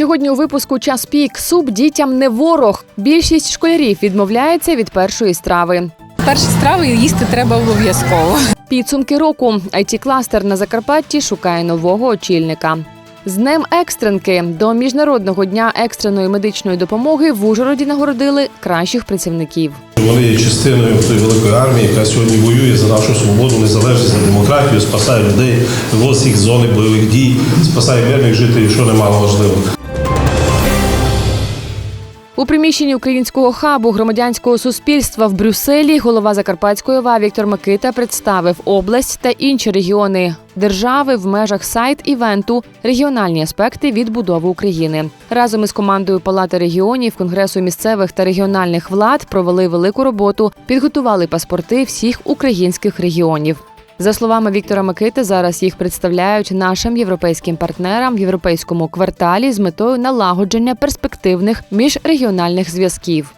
Сьогодні у випуску час пік суп дітям не ворог. Більшість школярів відмовляється від першої страви. Перші страви їсти треба обов'язково. Підсумки року it кластер на Закарпатті шукає нового очільника. З днем екстренки до міжнародного дня екстреної медичної допомоги в Ужгороді нагородили кращих працівників. Вони є частиною тої великої армії, яка сьогодні воює за нашу свободу, незалежність за демократію, спасає людей, вивозить їх з зони бойових дій, спасає мирних жителів, що немало важливо. У приміщенні українського хабу громадянського суспільства в Брюсселі голова Закарпатської ОВА Віктор Микита представив область та інші регіони держави в межах сайт івенту регіональні аспекти відбудови України. Разом із командою Палати регіонів Конгресу місцевих та регіональних влад провели велику роботу, підготували паспорти всіх українських регіонів. За словами Віктора Микити, зараз їх представляють нашим європейським партнерам в європейському кварталі з метою налагодження перспективних міжрегіональних зв'язків.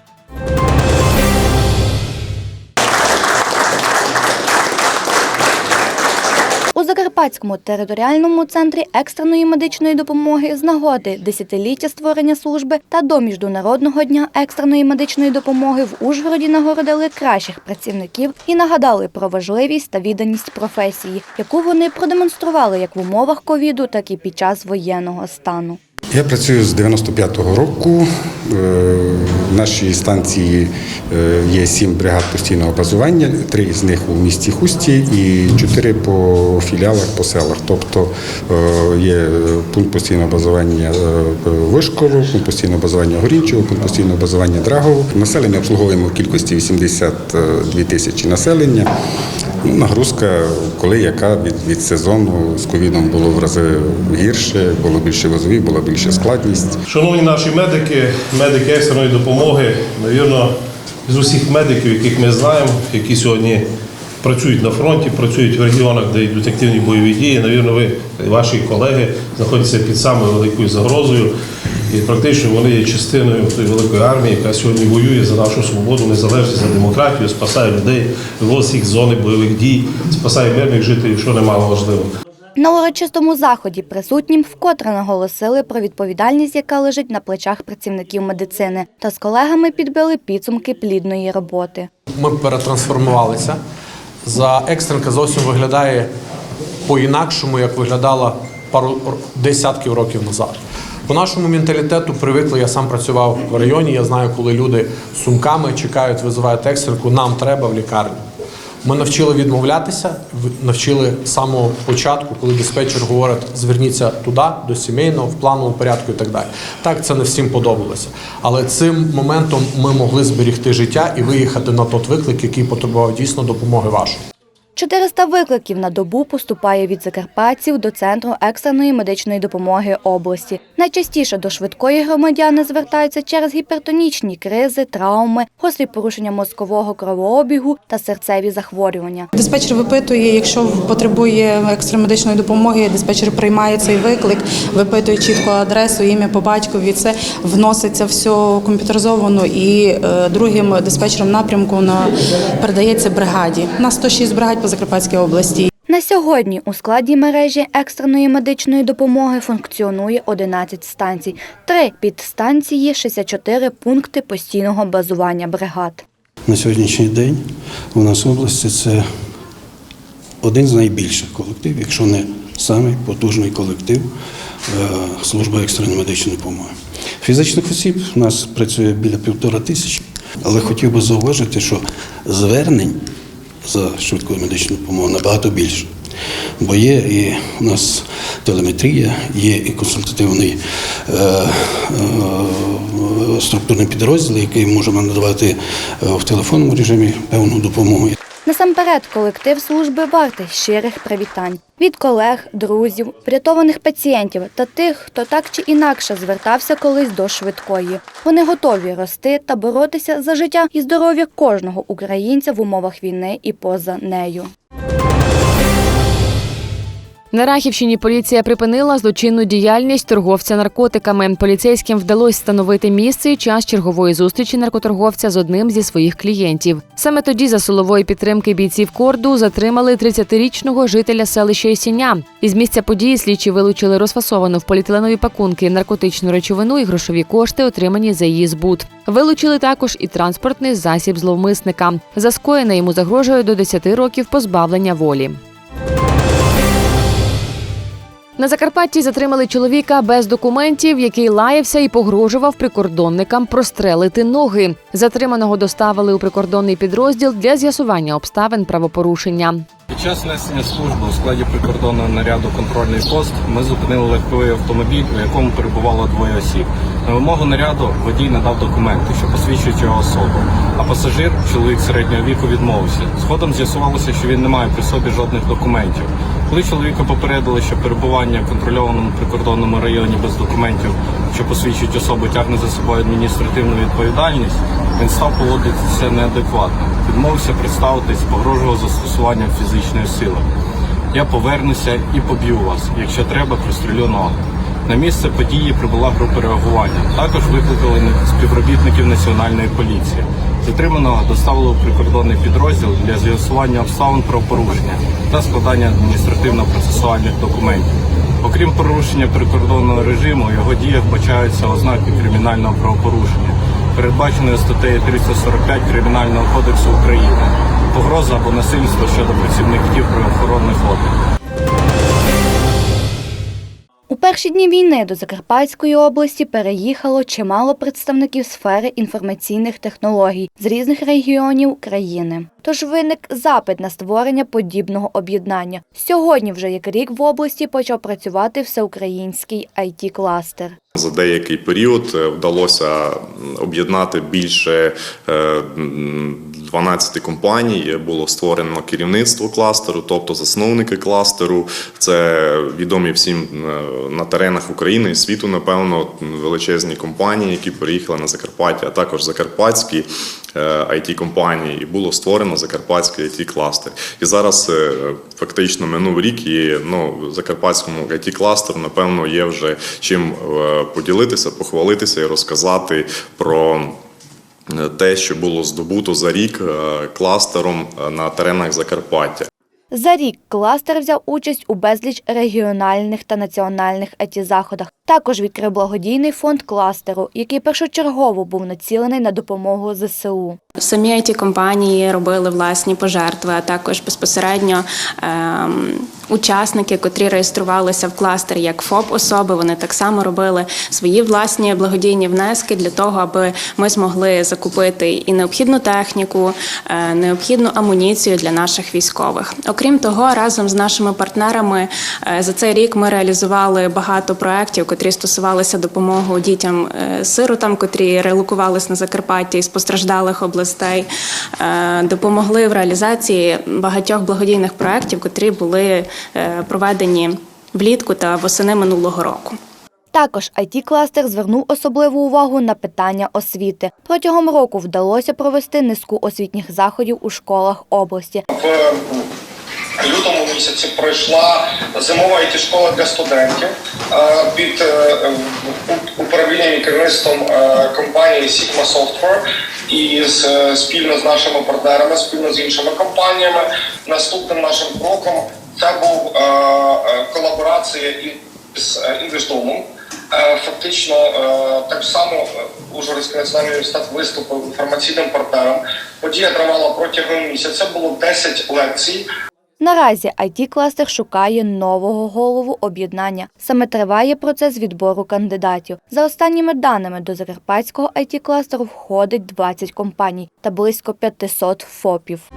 Закарпатському територіальному центрі екстреної медичної допомоги з нагоди десятиліття створення служби та до міжнародного дня екстреної медичної допомоги в Ужгороді нагородили кращих працівників і нагадали про важливість та відданість професії, яку вони продемонстрували як в умовах ковіду, так і під час воєнного стану. Я працюю з 95-го року. Е, В нашій станції е, є сім бригад постійного базування, три з них у місті Хусті і чотири по філіалах по селах. Тобто е, є пункт постійного базування е, пункт постійного базування Горінчого, пункт постійного базування Драгово. Населення обслуговуємо в кількості 82 тисячі населення. Ну, нагрузка, коли яка від, від сезону з ковідом було в рази гірше, було більше вазовів, була більша складність. Шановні наші медики, медики екстреної допомоги, навірно, з усіх медиків, яких ми знаємо, які сьогодні працюють на фронті, працюють в регіонах, де йдуть активні бойові дії. Навірно, ви ваші колеги знаходяться під самою великою загрозою. І практично вони є частиною тої великої армії, яка сьогодні воює за нашу свободу, незалежність за демократію, спасає людей, вивозить їх з зони бойових дій, спасає мирних жителів, що немало важливо. На урочистому заході присутнім вкотре наголосили про відповідальність, яка лежить на плечах працівників медицини, та з колегами підбили підсумки плідної роботи. Ми перетрансформувалися. За екстренка зовсім виглядає по-інакшому, як виглядала пару десятків років назад. По нашому менталітету привикли, я сам працював в районі. Я знаю, коли люди сумками чекають, визивають екстренку, нам треба в лікарню. Ми навчили відмовлятися, навчили з самого початку, коли диспетчер говорить, зверніться туди, до сімейного, в плановому порядку і так далі. Так, це не всім подобалося. Але цим моментом ми могли зберігти життя і виїхати на той виклик, який потребував дійсно допомоги вашої. 400 викликів на добу поступає від закарпатців до центру екстреної медичної допомоги області. Найчастіше до швидкої громадяни звертаються через гіпертонічні кризи, травми, гострі порушення мозкового кровообігу та серцеві захворювання. Диспетчер випитує, якщо потребує екстремедичної допомоги, диспетчер приймає цей виклик, випитує чітко адресу, ім'я по батькові. Це вноситься все комп'ютеризовано і е, другим диспетчером напрямку на передається бригаді. У нас 106 бригад по Закарпатській області. На сьогодні у складі мережі екстреної медичної допомоги функціонує 11 станцій, три підстанції, 64 пункти постійного базування бригад. На сьогоднішній день у нас в області це один з найбільших колективів, якщо не самий потужний колектив е, служби екстреної медичної допомоги. Фізичних осіб у нас працює біля півтора тисячі, але хотів би зауважити, що звернень за швидкою медичною допомогою набагато більше. Бо є і у нас телеметрія, є і консультативний е, е, структурний підрозділ, який можемо надавати е, в телефонному режимі певну допомогу. Насамперед, колектив служби вартий щирих привітань від колег, друзів, врятованих пацієнтів та тих, хто так чи інакше звертався колись до швидкої. Вони готові рости та боротися за життя і здоров'я кожного українця в умовах війни і поза нею. На Рахівщині поліція припинила злочинну діяльність торговця наркотиками. Поліцейським вдалося встановити місце і час чергової зустрічі наркоторговця з одним зі своїх клієнтів. Саме тоді, за силової підтримки бійців корду, затримали 30-річного жителя селища Ісіня. Із місця події слідчі вилучили розфасовану в поліетиленові пакунки наркотичну речовину і грошові кошти, отримані за її збут. Вилучили також і транспортний засіб зловмисника. За скоєне йому загрожує до 10 років позбавлення волі. На Закарпатті затримали чоловіка без документів, який лаявся і погрожував прикордонникам прострелити ноги. Затриманого доставили у прикордонний підрозділ для з'ясування обставин правопорушення. Під час несення служби у складі прикордонного наряду контрольний пост ми зупинили легковий автомобіль, у якому перебувало двоє осіб. На вимогу наряду водій надав документи, що посвідчують його особу. А пасажир, чоловік середнього віку, відмовився. Згодом з'ясувалося, що він не має при собі жодних документів. Коли чоловіка попередили, що перебування в контрольованому прикордонному районі без документів, що посвідчують особу, тягне за собою адміністративну відповідальність, він став поводитися неадекватно. Відмовився представитись, погрожував застосуванням фізичної сили. Я повернуся і поб'ю вас. Якщо треба, пристрелю ноги. На місце події прибула група реагування. Також викликали співробітників національної поліції. Затриманого доставили у прикордонний підрозділ для з'ясування обставин правопорушення та складання адміністративно-процесуальних документів. Окрім порушення прикордонного режиму, у його діях вбачаються ознаки кримінального правопорушення, передбаченої статтею 345 Кримінального кодексу України, погроза або насильство щодо працівників правоохоронних органів. Перші дні війни до Закарпатської області переїхало чимало представників сфери інформаційних технологій з різних регіонів країни. Тож виник запит на створення подібного об'єднання. Сьогодні, вже як рік в області почав працювати всеукраїнський it кластер За деякий період е, вдалося об'єднати більше е, 12 компаній. Було створено керівництво кластеру, тобто засновники кластеру. Це відомі всім е, на теренах України і світу, напевно, величезні компанії, які переїхали на Закарпаття, а також закарпатські it компанії і було створено закарпатський it кластер. І зараз е, фактично минув рік, і ну закарпатському it кластеру напевно є вже чим е, поділитися, похвалитися і розказати про. Те, що було здобуто за рік е, кластером е, на теренах Закарпаття. За рік кластер взяв участь у безліч регіональних та національних ЕТІ-заходах. Також відкрив благодійний фонд кластеру, який першочергово був націлений на допомогу ЗСУ. Самі it компанії робили власні пожертви, а також безпосередньо ем, учасники, котрі реєструвалися в кластер як ФОП особи, вони так само робили свої власні благодійні внески для того, аби ми змогли закупити і необхідну техніку, е, необхідну амуніцію для наших військових. Окрім того, разом з нашими партнерами е, за цей рік ми реалізували багато проєктів, котрі стосувалися допомоги дітям е, сиротам, котрі релокувалися на Закарпатті із постраждалих областей, Е, допомогли в реалізації багатьох благодійних проєктів, котрі були е, проведені влітку та восени минулого року. Також it кластер звернув особливу увагу на питання освіти. Протягом року вдалося провести низку освітніх заходів у школах області. Лютому місяці пройшла зимова it школа для студентів е, під е, управлінням і керівництвом е, компанії Sigma Software і з, спільно з нашими партнерами, спільно з іншими компаніями. Наступним нашим кроком це був колаборація із Інвестомом. Фактично, так само Ужгородський національний університет виступив інформаційним партнером. Подія тривала протягом місяця. Було 10 лекцій. Наразі it кластер шукає нового голову об'єднання. Саме триває процес відбору кандидатів. За останніми даними до закарпатського it кластеру входить 20 компаній та близько 500 ФОПів.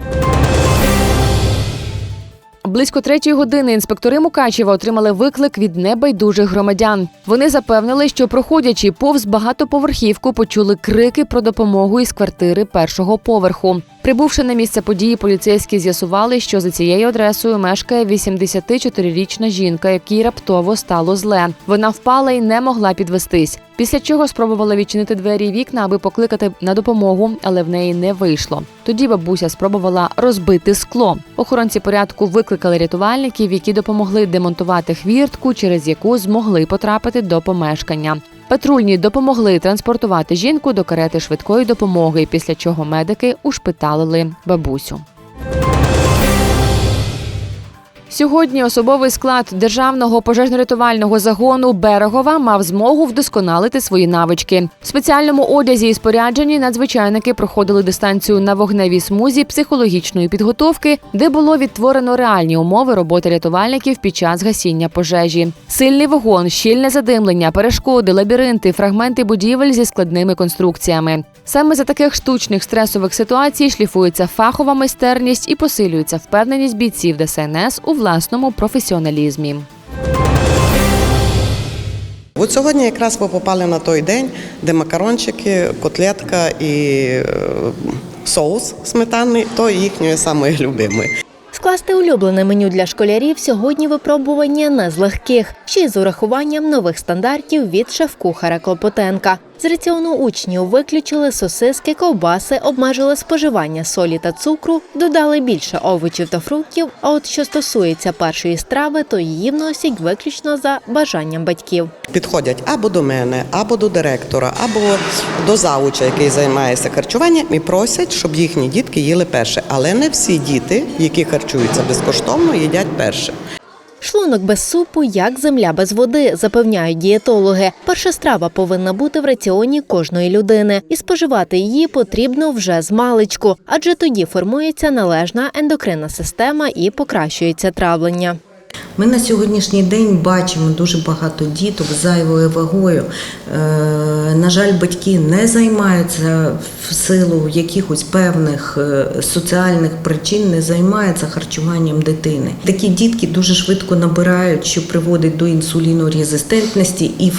Близько третьої години інспектори Мукачева отримали виклик від небайдужих громадян. Вони запевнили, що проходячи повз багатоповерхівку, почули крики про допомогу із квартири першого поверху. Прибувши на місце події, поліцейські з'ясували, що за цією адресою мешкає 84-річна жінка, якій раптово стало зле. Вона впала і не могла підвестись. Після чого спробувала відчинити двері і вікна, аби покликати на допомогу, але в неї не вийшло. Тоді бабуся спробувала розбити скло. Охоронці порядку викликали рятувальників, які допомогли демонтувати хвіртку, через яку змогли потрапити до помешкання. Патрульні допомогли транспортувати жінку до карети швидкої допомоги, після чого медики ушпиталили бабусю. Сьогодні особовий склад державного пожежно-рятувального загону Берегова мав змогу вдосконалити свої навички. В спеціальному одязі і спорядженні надзвичайники проходили дистанцію на вогневій смузі психологічної підготовки, де було відтворено реальні умови роботи рятувальників під час гасіння пожежі. Сильний вогонь, щільне задимлення, перешкоди, лабіринти, фрагменти будівель зі складними конструкціями. Саме за таких штучних стресових ситуацій шліфується фахова майстерність і посилюється впевненість бійців ДСНС у власному професіоналізмі. От сьогодні якраз ви попали на той день, де макарончики, котлетка і е, соус сметанний то їхньої самої любимої. Скласти улюблене меню для школярів сьогодні випробування не з легких, ще й з урахуванням нових стандартів від шеф-кухаря Клопотенка. З раціону учнів виключили сосиски, ковбаси, обмежили споживання солі та цукру, додали більше овочів та фруктів. А от що стосується першої страви, то її вносять виключно за бажанням батьків. Підходять або до мене, або до директора, або до завуча, який займається харчуванням, і просять, щоб їхні дітки їли перше. Але не всі діти, які харчуються безкоштовно, їдять перше. Шлунок без супу, як земля без води, запевняють дієтологи. Перша страва повинна бути в раціоні кожної людини, і споживати її потрібно вже з маличку, адже тоді формується належна ендокринна система і покращується травлення. Ми на сьогоднішній день бачимо дуже багато діток з зайвою вагою. Е, на жаль, батьки не займаються в силу якихось певних е, соціальних причин, не займаються харчуванням дитини. Такі дітки дуже швидко набирають, що приводить до інсулінорезистентності і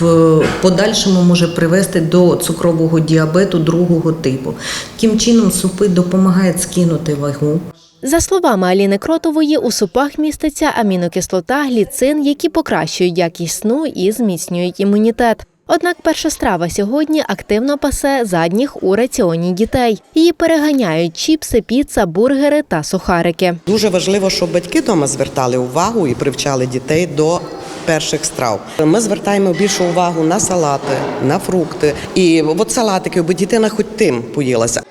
в подальшому може привести до цукрового діабету другого типу. Таким чином, супи допомагають скинути вагу. За словами Аліни Кротової, у супах міститься амінокислота, гліцин, які покращують якість сну і зміцнюють імунітет. Однак перша страва сьогодні активно пасе задніх у раціоні дітей. Її переганяють чіпси, піца, бургери та сухарики. Дуже важливо, щоб батьки вдома звертали увагу і привчали дітей до перших страв. Ми звертаємо більшу увагу на салати, на фрукти. І от салатики, бо дитина хоч тим поїлася.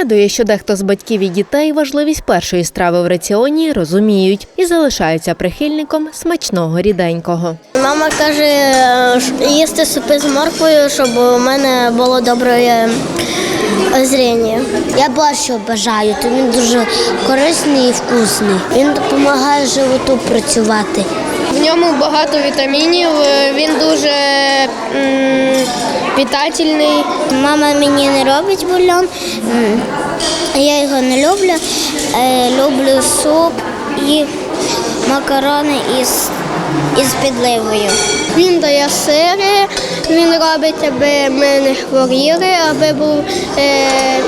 Радує, що дехто з батьків і дітей важливість першої страви в раціоні розуміють і залишаються прихильником смачного ріденького. Мама каже е, їсти супи з морквою, щоб у мене було добре е, зріння. Я борщ бажаю, то він дуже корисний і вкусний. Він допомагає животу працювати. В ньому багато вітамінів, він дуже питательний. Мама мені не робить бульон, я його не люблю. Е, Люблю суп і макарони із, із підливою. Він дає сири, він робить, аби ми не хворіли, аби був е,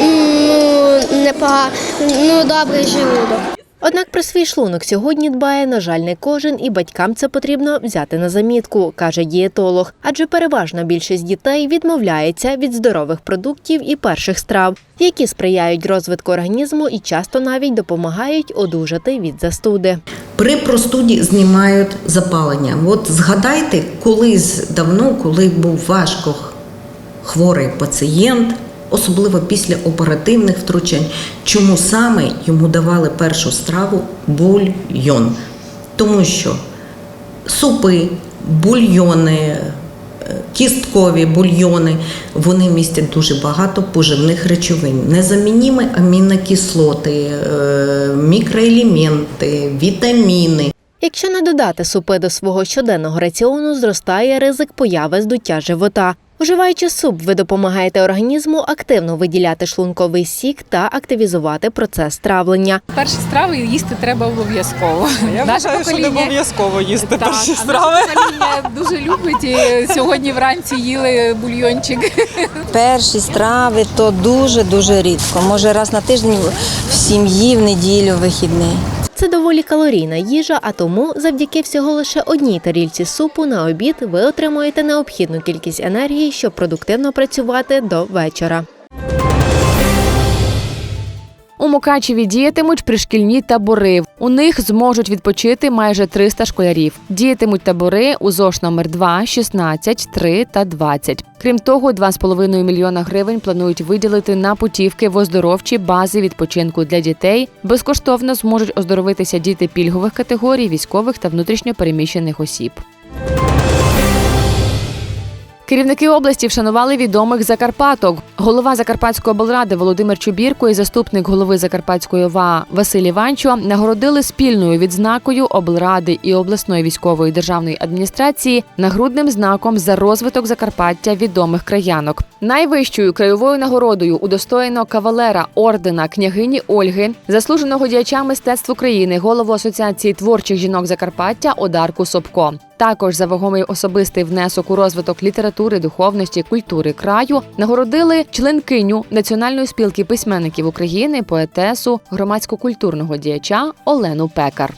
ну, непога, ну, добрий желудок. Однак про свій шлунок сьогодні дбає, на жаль, не кожен, і батькам це потрібно взяти на замітку, каже дієтолог. Адже переважна більшість дітей відмовляється від здорових продуктів і перших страв, які сприяють розвитку організму і часто навіть допомагають одужати від застуди. При простуді знімають запалення. От згадайте, колись давно, коли був важко хворий пацієнт, особливо після оперативних втручань, чому саме йому давали першу страву бульйон. Тому що супи, бульйони, е, кісткові бульйони, вони містять дуже багато поживних речовин, незамінімі амінокислоти, е, мікроелементи, вітаміни. Якщо не додати супи до свого щоденного раціону, зростає ризик появи здуття живота. Вживаючи суп, ви допомагаєте організму активно виділяти шлунковий сік та активізувати процес травлення. Перші страви їсти треба обов'язково. Я вважаю, що не обов'язково їсти Так, перші а страви. наше покоління дуже любить. І сьогодні вранці їли бульйончик. Перші страви то дуже дуже рідко. Може раз на тиждень в сім'ї, в неділю, в вихідний. Це доволі калорійна їжа, а тому завдяки всього лише одній тарільці супу на обід ви отримуєте необхідну кількість енергії, щоб продуктивно працювати до вечора. У Мукачеві діятимуть пришкільні табори. У них зможуть відпочити майже 300 школярів. Діятимуть табори у ЗОШ номер 2, 16, 3 та 20. Крім того, 2,5 мільйона гривень планують виділити на путівки в оздоровчі бази відпочинку для дітей. Безкоштовно зможуть оздоровитися діти пільгових категорій, військових та внутрішньопереміщених осіб. Керівники області вшанували відомих Закарпаток. Голова Закарпатської облради Володимир Чубірко і заступник голови Закарпатської ОВА Василь Іванчо нагородили спільною відзнакою облради і обласної військової державної адміністрації нагрудним знаком за розвиток Закарпаття відомих краянок. Найвищою краєвою нагородою удостоєно кавалера ордена княгині Ольги, заслуженого діяча мистецтв України, голову Асоціації творчих жінок Закарпаття Одарку Собко. Також за вагомий особистий внесок у розвиток літератури, духовності, культури краю нагородили членкиню Національної спілки письменників України, поетесу, громадсько-культурного діяча Олену Пекар.